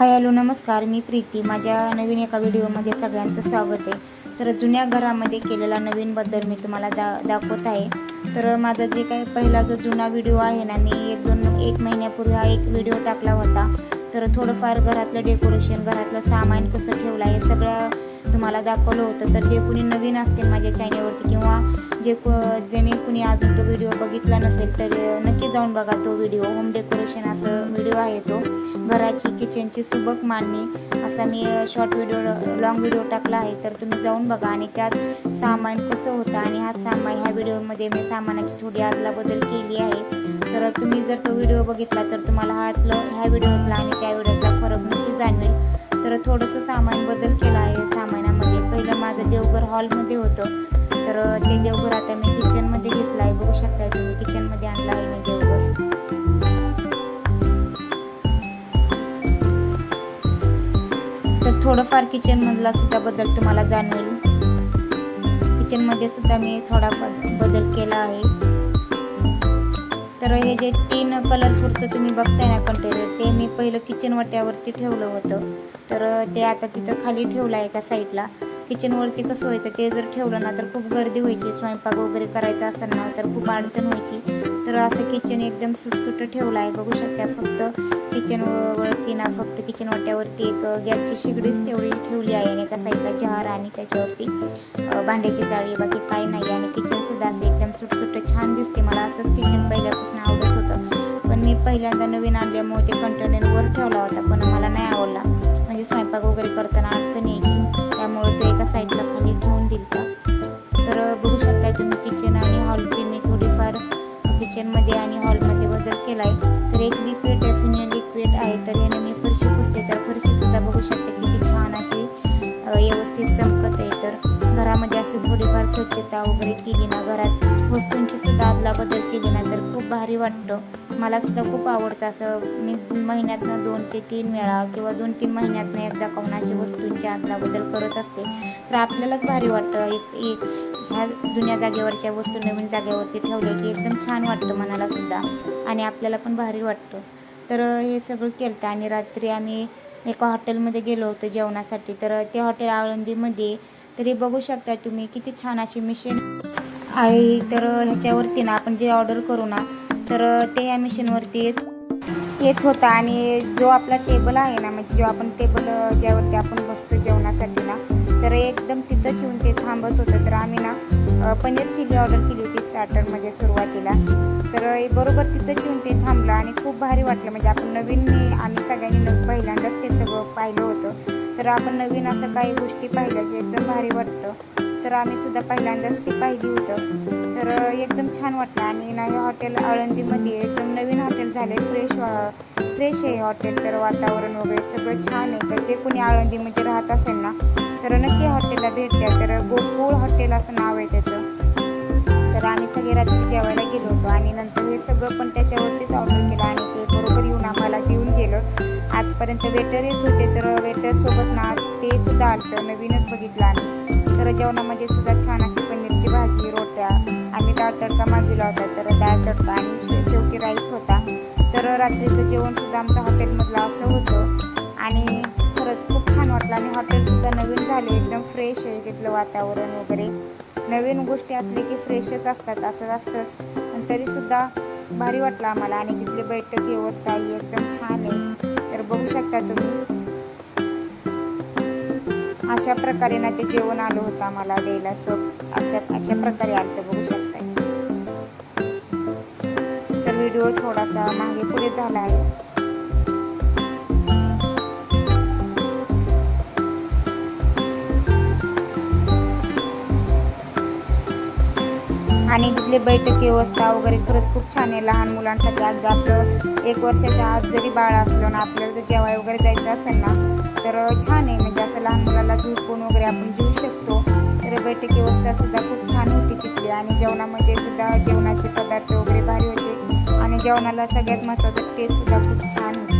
Hi hello नमस्कार. मी प्रीती. माझ्या नवीन एका व्हिडिओमध्ये सगळ्यांचं स्वागत आहे. तर जुन्या घरामध्ये केलेला नवीन बद्दल मी तुम्हाला दा दाखवत आहे. तर माझा जे काही पहिला जो जुना व्हिडिओ आहे ना मी एक दोन एक महिन्यापूर्वी हा एक व्हिडिओ टाकला होता. तर थोडंफार घरातलं डेकोरेशन घरातलं सामान कसं ठेवलं आहे सगळं तुम्हाला दाखवलं होतं. तर जे कुणी नवीन असतील माझ्या चॅनलवरती किंवा जे को ज्याने कुणी अजून तो व्हिडिओ बघितला नसेल तर नक्की जाऊन बघा तो व्हिडिओ होम डेकोरेशन असं व्हिडिओ आहे तो. घराची किचनची सुबक मांडणी. असा मी शॉर्ट व्हिडिओ लॉंग व्हिडिओ टाकला आहे. तर तुम्ही जाऊन बघा. आणि त्यात सामान कसं होतं आणि हा सामान ह्या व्हिडिओमध्ये मी सामानाची थोडी आदला बदल केली आहे. तर तुम्ही जर तो व्हिडिओ बघितला तर तुम्हाला हातलं ह्या व्हिडिओतला आणि त्या व्हिडिओतला फरक नक्की जाणवेल. तर थोडंसं सामान बदल केला आहे सामानामध्ये. पहिलं माझं देवघर हॉलमध्ये होतं. तर ते देवघर आता मी किचनमध्ये घेतलं आहे. बघू शकता तुम्ही किचनमध्ये आणलं आहे मी देवघर. तर थोडंफार किचनमधला सुद्धा बदल तुम्हाला जाणवेल. किचनमध्ये सुद्धा मी थोडा बदल केला आहे. तर हे जे तीन कलरफुलचं तुम्ही बघताय ना कंटेनर ते मी पहिलं किचन वाट्यावरती ठेवलं होतं. तर ते आता तिथं खाली ठेवलं आहे एका साईडला किचनवरती कसं व्हायचं ते जर ठेवलं ना तर खूप गर्दी व्हायची. स्वयंपाक वगैरे करायचा असेल ना तर खूप अडचण व्हायची. तर असं किचन एकदम सुटसुट ठेवलं आहे. बघू शकता फक्त किचन वरती ना फक्त किचन वाट्यावरती एक गॅसची शिगडीच तेवढी ठेवली आहे आणि एका साईडला जहार आणि त्याच्यावरती भांड्याची जाळी बाकी काही नाही. आणि किचनसुद्धा असं एकदम सुटसुट छान दिसते. मला असंच किचन पहिल्यापासून आवडत होतं. पण मी पहिल्यांदा नवीन आणल्यामुळे ते कंटेनरवर ठेवला होता पण मला नाही आवडला. म्हणजे स्वयंपाक वगैरे करताना अडचण यायची. त्यामुळे तो एका साईडला खाली ठेवून दिलता तर बघू शकता तुम्ही किचन आणि हॉलची मी थोडीफार किचनमध्ये आणि हॉलमध्ये बदल केला आहे तर एक लिक्विड स्वच्छता वगैरे केली ना घरात वस्तूंची सुद्धा अदला बदल केली ना तर खूप भारी वाटतं. मला सुद्धा खूप आवडतं असं मी महिन्यातनं दोन ते तीन वेळा किंवा दोन तीन महिन्यातनं एकदा काऊन अशी वस्तूंची अदलाबदल करत असते. तर आपल्यालाच भारी वाटतं. एक एक ह्या जुन्या जागेवरच्या वस्तू नवीन जागेवरती ठेवल्या की एकदम छान वाटतं मनाला सुद्धा आणि आपल्याला पण भारी वाटतं. तर हे सगळं केलं आणि रात्री आम्ही एका हॉटेलमध्ये गेलो होतो जेवणासाठी. तर ते हॉटेल आळंदीमध्ये तरी बघू शकता तुम्ही किती छान अशी मिशन आहे. तर ह्याच्यावरती ना आपण जे ऑर्डर करू ना तर ते या मिशनवरती येत येत होता. आणि जो आपला टेबल आहे ना म्हणजे जो आपण टेबल ज्यावरती आपण बसतो जेवणासाठी ना तर एकदम तिथंच येऊन ते थांबत होतं. तर आम्ही ना पनीर चिली ऑर्डर केली होती स्टार्टरमध्ये सुरुवातीला. तर बरोबर तिथंच येऊन ते थांबलं आणि खूप भारी वाटलं. म्हणजे आपण नवीन आम्ही सगळ्यांनी पहिल्यांदाच ते सगळं पाहिलं होतं. तर आपण नवीन असं काही गोष्टी पाहिल्या की एकदम भारी वाटतं. तर आम्ही सुद्धा पहिल्यांदाच ते पाहिली होतं. तर एकदम छान वाटलं. आणि ना हे हॉटेल आळंदीमध्ये एकदम नवीन हॉटेल झाले. फ्रेश फ्रेश आहे हॉटेल. तर वातावरण वगैरे सगळं छान आहे. तर जे कोणी आळंदीमध्ये राहत असेल ना तर नक्की हॉटेलला भेट द्या. तर गोकुळ हॉटेल असं नाव आहे त्याचं. सगळे रात्री जेवायला गेलो होतो आणि नंतर हे सगळं पण त्याच्यावरतीच ऑर्डर केलं आणि ते बरोबर येऊन आम्हाला देऊन गेलं. आजपर्यंत वेटर येत होते तर वेटरसोबत ना ते सुद्धा आलं नवीनच बघितलं आम्ही. तर जेवणामध्ये सुद्धा छान अशी पनीरची भाजी रोट्या आम्ही डाळ तडका मागविला होता तर डाळ तडका आणि शेवटी राईस होता. तर रात्रीचं जेवणसुद्धा आमचं हॉटेलमधलं असं होतं. आणि खरंच खूप छान वाटलं आणि हॉटेलसुद्धा नवीन झाले एकदम फ्रेश आहे तिथलं वातावरण वगैरे. नवीन गोष्टी असले की फ्रेशच असतात असं असतंच. पण तरीसुद्धा भारी वाटलं आम्हाला. आणि तिथली बैठक व्यवस्था ही एकदम छान आहे. तर बघू शकता तुम्ही. अशा प्रकारे ना ते जेवण आलं होतं आम्हाला द्यायला. असं असं अशा प्रकारे आलं तर बघू शकताय तर व्हिडिओ थोडासा मागे पुढे झाला आहे. आणि तिथली बैठकी व्यवस्था वगैरे खरंच खूप छान आहे. लहान मुलांसाठी अगदी आपलं एक वर्षाच्या आत जरी बाळ असलं ना आपल्याला जर जेवाय वगैरे जायचं असेल ना तर छान आहे. म्हणजे असं लहान मुलाला झोपून वगैरे आपण घेऊ शकतो. तर बैठकी व्यवस्था सुद्धा खूप छान होती तिथली. आणि जेवणामध्ये सुद्धा जेवणाचे पदार्थ वगैरे भारी होते. आणि जेवणाला सगळ्यात महत्त्वाचं टेस्टसुद्धा खूप छान होती.